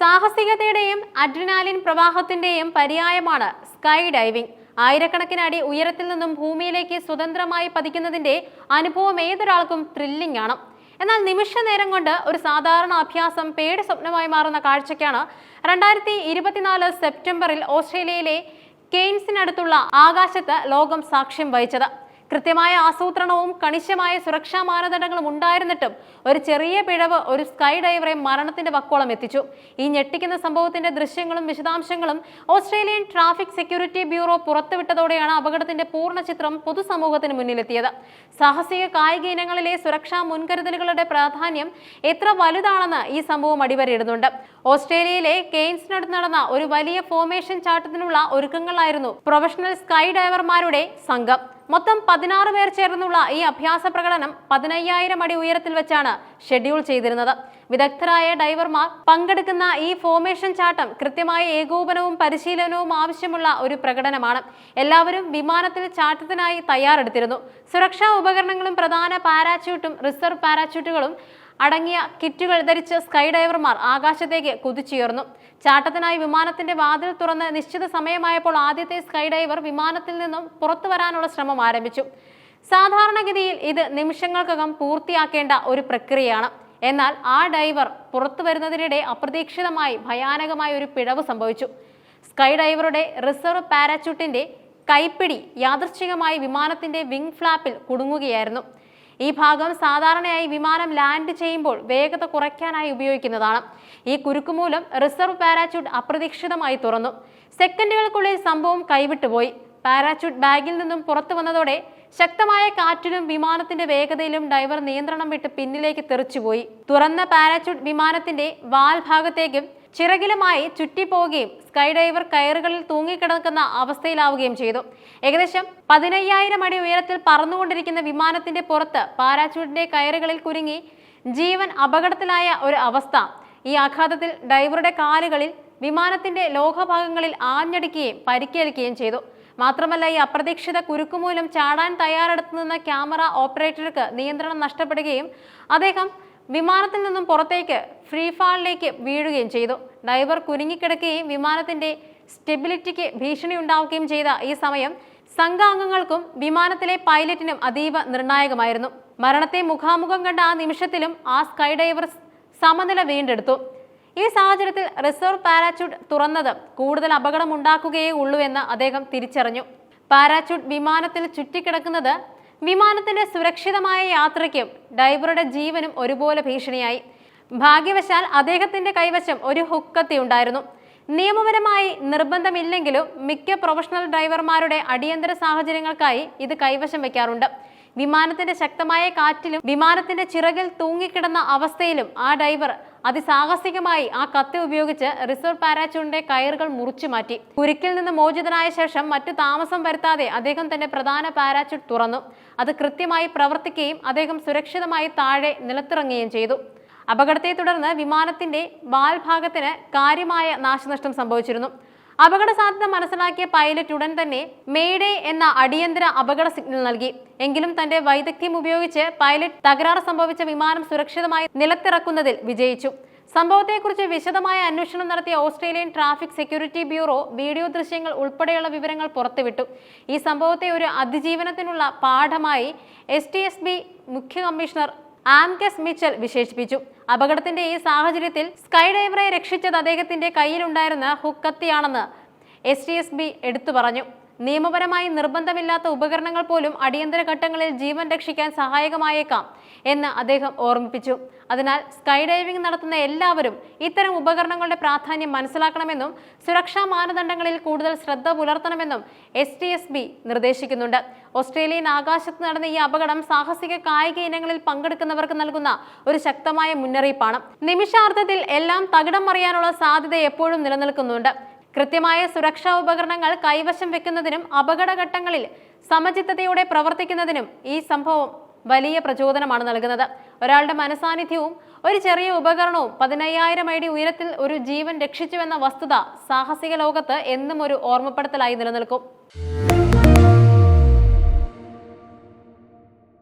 സാഹസികതയുടെയും adrenaline പ്രവാഹത്തിന്റെയും പര്യായമാണ് sky diving. ആയിരക്കണക്കിന് അടി ഉയരത്തിൽ നിന്നും ഭൂമിയിലേക്ക് സ്വതന്ത്രമായി പതിക്കുന്നതിന്റെ അനുഭവം ഏതൊരാൾക്കും ത്രില്ലിംഗ് ആണ്. എന്നാൽ നിമിഷ നേരം കൊണ്ട് ഒരു സാധാരണ അഭ്യാസം പേടി സ്വപ്നമായി മാറുന്ന കാഴ്ചയ്ക്കാണ് രണ്ടായിരത്തി ഇരുപത്തിനാല് സെപ്റ്റംബറിൽ ഓസ്ട്രേലിയയിലെ കെയ്ൻസിനടുത്തുള്ള ആകാശത്ത് ലോകം സാക്ഷ്യം വഹിച്ചത്. കൃത്യമായ ആസൂത്രണവും കണിശമായ സുരക്ഷാ മാനദണ്ഡങ്ങളും ഉണ്ടായിരുന്നിട്ടും ഒരു ചെറിയ പിഴവ് ഒരു സ്കൈ ഡൈവറെ മരണത്തിന്റെ വക്കോളം എത്തിച്ചു. ഈ ഞെട്ടിക്കുന്ന സംഭവത്തിന്റെ ദൃശ്യങ്ങളും വിശദാംശങ്ങളും ഓസ്ട്രേലിയൻ ട്രാഫിക് സെക്യൂരിറ്റി ബ്യൂറോ പുറത്തുവിട്ടതോടെയാണ് അപകടത്തിന്റെ പൂർണ ചിത്രം പൊതുസമൂഹത്തിന് മുന്നിലെത്തിയത്. സാഹസിക കായിക ഇനങ്ങളിലെ സുരക്ഷാ മുൻകരുതലുകളുടെ പ്രാധാന്യം എത്ര വലുതാണെന്ന് ഈ സംഭവം അടിവരയിടുന്നുണ്ട്. ഓസ്ട്രേലിയയിലെ കെയ്ൻസിനടുത്ത് നടന്ന ഒരു വലിയ ഫോർമേഷൻ ചാട്ടത്തിനുള്ള ഒരുക്കങ്ങളായിരുന്നു പ്രൊഫഷണൽ സ്കൈ ഡൈവർമാരുടെ സംഘം. മൊത്തം പതിനാറ് പേർ ചേർന്നുള്ള ഈ അഭ്യാസ പ്രകടനം പതിനയ്യായിരം അടി ഉയരത്തിൽ വെച്ചാണ് ഷെഡ്യൂൾ ചെയ്തിരുന്നത്. വിദഗ്ധരായ ഡൈവർമാർ പങ്കെടുക്കുന്ന ഈ ഫോർമേഷൻ ചാട്ടം കൃത്യമായ ഏകോപനവും പരിശീലനവും ആവശ്യമുള്ള ഒരു പ്രകടനമാണ്. എല്ലാവരും വിമാനത്തിൽ ചാട്ടത്തിനായി തയ്യാറെടുത്തിരുന്നു. സുരക്ഷാ ഉപകരണങ്ങളും പ്രധാന പാരാച്യൂട്ടും റിസർവ് പാരാച്യൂട്ടുകളും അടങ്ങിയ കിറ്റുകൾ ധരിച്ച് സ്കൈ ഡൈവർമാർ ആകാശത്തേക്ക് കുതിച്ചുയർന്നു. ചാട്ടത്തിനായി വിമാനത്തിന്റെ വാതിൽ തുറന്ന് നിശ്ചിത സമയമായപ്പോൾ ആദ്യത്തെ സ്കൈ ഡൈവർ വിമാനത്തിൽ നിന്നും പുറത്തു വരാനുള്ള ശ്രമം ആരംഭിച്ചു. സാധാരണഗതിയിൽ ഇത് നിമിഷങ്ങൾക്കകം പൂർത്തിയാക്കേണ്ട ഒരു പ്രക്രിയയാണ്. എന്നാൽ ആ ഡൈവർ പുറത്തു വരുന്നതിനിടെ അപ്രതീക്ഷിതമായി ഭയാനകമായ ഒരു പിഴവ് സംഭവിച്ചു. സ്കൈ ഡൈവറുടെ റിസർവ് പാരാച്യൂട്ടിന്റെ കൈപ്പിടി യാദൃശ്ചികമായി വിമാനത്തിന്റെ വിംഗ് ഫ്ലാപ്പിൽ കുടുങ്ങുകയായിരുന്നു. ഈ ഭാഗം സാധാരണയായി വിമാനം ലാൻഡ് ചെയ്യുമ്പോൾ വേഗത കുറയ്ക്കാനായി ഉപയോഗിക്കുന്നതാണ്. ഈ കുരുക്ക് മൂലം റിസർവ് പാരാച്യൂട്ട് അപ്രതീക്ഷിതമായി തുറന്നു. സെക്കൻഡുകൾക്കുള്ളിൽ സംഭവം കൈവിട്ടുപോയി. പാരാച്യൂട്ട് ബാഗിൽ നിന്നും പുറത്തു വന്നതോടെ ശക്തമായ കാറ്റിലും വിമാനത്തിന്റെ വേഗതയിലും ഡൈവർ നിയന്ത്രണം വിട്ട് പിന്നിലേക്ക് തെറിച്ചുപോയി. തുറന്ന പാരാച്യൂട്ട് വിമാനത്തിന്റെ വാൽ ഭാഗത്തേക്കും ചിറകിലുമായി ചുറ്റിപ്പോവുകയും സ്കൈ ഡൈവർ കയറുകളിൽ തൂങ്ങിക്കിടക്കുന്ന അവസ്ഥയിലാവുകയും ചെയ്തു. ഏകദേശം പതിനയ്യായിരം അടി ഉയരത്തിൽ പറന്നുകൊണ്ടിരിക്കുന്ന വിമാനത്തിന്റെ പുറത്ത് പാരാച്യൂട്ടിന്റെ കയറുകളിൽ കുരുങ്ങി ജീവൻ അപകടത്തിലായ ഒരു അവസ്ഥ. ഈ ആഘാതത്തിൽ ഡൈവറുടെ കാലുകളിൽ വിമാനത്തിന്റെ ലോഹഭാഗങ്ങളിൽ ആഞ്ഞടിക്കുകയും പരിക്കേൽക്കുകയും ചെയ്തു. മാത്രമല്ല ഈ അപ്രതീക്ഷിത കുരുക്കുമൂലം ചാടാൻ തയ്യാറെടുത്തു നിന്ന ക്യാമറ ഓപ്പറേറ്റർക്ക് നിയന്ത്രണം നഷ്ടപ്പെടുകയും അദ്ദേഹം വിമാനത്തിൽ നിന്നും പുറത്തേക്ക് ഫ്രീഫാളിലേക്ക് വീഴുകയും ചെയ്തു. ഡൈവർ കുരുങ്ങിക്കിടക്കുകയും വിമാനത്തിന്റെ സ്റ്റെബിലിറ്റിക്ക് ഭീഷണി ഉണ്ടാവുകയും ചെയ്ത ഈ സമയം സംഘാംഗങ്ങൾക്കും വിമാനത്തിലെ പൈലറ്റിനും അതീവ നിർണായകമായിരുന്നു. മരണത്തെ മുഖാമുഖം കണ്ട ആ നിമിഷത്തിലും ആ സ്കൈ ഡൈവർ സമനില വീണ്ടെടുത്തു. ഈ സാഹചര്യത്തിൽ റിസർവ് പാരാച്യൂട്ട് തുറന്നത് കൂടുതൽ അപകടം ഉണ്ടാക്കുകയേ ഉള്ളൂ എന്ന് അദ്ദേഹം തിരിച്ചറിഞ്ഞു. പാരാച്യൂട്ട് വിമാനത്തിൽ ചുറ്റിക്കിടക്കുന്നത് വിമാനത്തിന്റെ സുരക്ഷിതമായ യാത്രയ്ക്കും ഡൈവറുടെ ജീവനും ഒരുപോലെ ഭീഷണിയായി. ഭാഗ്യവശാൽ അദ്ദേഹത്തിന്റെ കൈവശം ഒരു ഹുക്കത്തി ഉണ്ടായിരുന്നു. നിയമപരമായി നിർബന്ധമില്ലെങ്കിലും മിക്ക പ്രൊഫഷണൽ ഡ്രൈവർമാരുടെ അടിയന്തര സാഹചര്യങ്ങൾക്കായി ഇത് കൈവശം വെക്കാറുണ്ട് വിമാനത്തിന്റെ ശക്തമായ കാറ്റിലും വിമാനത്തിന്റെ ചിറകിൽ തൂങ്ങിക്കിടന്ന അവസ്ഥയിലും ആ ഡൈവർ അതിസാഹസികമായി ആ കത്തി ഉപയോഗിച്ച് റിസർവ് പാരാച്ചൂണിന്റെ കയറുകൾ മുറിച്ചു മാറ്റി. കുരുക്കിൽ നിന്ന് മോചിതനായ ശേഷം മറ്റു താമസം വരുത്താതെ അദ്ദേഹം തന്റെ പ്രധാന പാരാച്ചൂട്ട് തുറന്നു. അത് കൃത്യമായി പ്രവർത്തിക്കുകയും അദ്ദേഹം സുരക്ഷിതമായി താഴെ നിലത്തിറങ്ങുകയും ചെയ്തു. അപകടത്തെ തുടർന്ന് വിമാനത്തിന്റെ വാൽഭാഗത്തിന് കാര്യമായ നാശനഷ്ടം സംഭവിച്ചിരുന്നു. അപകട സാധ്യത മനസ്സിലാക്കിയ പൈലറ്റ് ഉടൻ തന്നെ മേഡേ എന്ന അടിയന്തര അപകട സിഗ്നൽ നൽകി. എങ്കിലും തന്റെ വൈദഗ്ധ്യം ഉപയോഗിച്ച് പൈലറ്റ് തകരാറ് സംഭവിച്ച വിമാനം സുരക്ഷിതമായി നിലത്തിറക്കുന്നതിൽ വിജയിച്ചു. സംഭവത്തെക്കുറിച്ച് വിശദമായ അന്വേഷണം നടത്തിയ Australian traffic security bureau video ദൃശ്യങ്ങൾ ഉൾപ്പെടെയുള്ള വിവരങ്ങൾ പുറത്തുവിട്ടു. ഈ സംഭവത്തെ ഒരു അതിജീവനത്തിനുള്ള പാഠമായി എസ് മുഖ്യ കമ്മീഷണർ ആംകെസ് മിച്ചൽ വിശേഷിപ്പിച്ചു. അപകടത്തിന്റെ ഈ സാഹചര്യത്തിൽ സ്കൈ ഡൈവറെ രക്ഷിച്ചത് അദ്ദേഹത്തിന്റെ കയ്യിലുണ്ടായിരുന്ന ഹുക്കത്തിയാണെന്ന് എസ് ടി എസ് ബി എടുത്തു പറഞ്ഞു. നിയമപരമായി നിർബന്ധമില്ലാത്ത ഉപകരണങ്ങൾ പോലും അടിയന്തര ഘട്ടങ്ങളിൽ ജീവൻ രക്ഷിക്കാൻ സഹായകമായേക്കാം എന്ന് അദ്ദേഹം ഓർമ്മിപ്പിച്ചു. അതിനാൽ സ്കൈ ഡൈവിംഗ് നടത്തുന്ന എല്ലാവരും ഇത്തരം ഉപകരണങ്ങളുടെ പ്രാധാന്യം മനസ്സിലാക്കണമെന്നും സുരക്ഷാ മാനദണ്ഡങ്ങളിൽ കൂടുതൽ ശ്രദ്ധ പുലർത്തണമെന്നും എസ് ടി എസ് ബി നിർദ്ദേശിക്കുന്നുണ്ട്. ഓസ്ട്രേലിയൻ ആകാശത്ത് നടന്ന ഈ അപകടം സാഹസിക കായിക ഇനങ്ങളിൽ പങ്കെടുക്കുന്നവർക്ക് നൽകുന്ന ഒരു ശക്തമായ മുന്നറിയിപ്പാണ്. നിമിഷാർത്ഥത്തിൽ എല്ലാം തകിടം മറിയാനുള്ള സാധ്യത എപ്പോഴും നിലനിൽക്കുന്നുണ്ട്. കൃത്യമായ സുരക്ഷാ ഉപകരണങ്ങൾ കൈവശം വെക്കുന്നതിനും അപകടഘട്ടങ്ങളിൽ സമചിത്തതയോടെ പ്രവർത്തിക്കുന്നതിനും ഈ സംഭവം വലിയ പ്രചോദനമാണ് നൽകുന്നത്. ഒരാളുടെ മനസാന്നിധ്യവും ഒരു ചെറിയ ഉപകരണവും പതിനയ്യായിരം അടി ഉയരത്തിൽ ഒരു ജീവൻ രക്ഷിച്ചുവെന്ന വസ്തുത സാഹസിക ലോകത്ത് എന്നും ഒരു ഓർമ്മപ്പെടുത്തലായി നിലനിൽക്കും.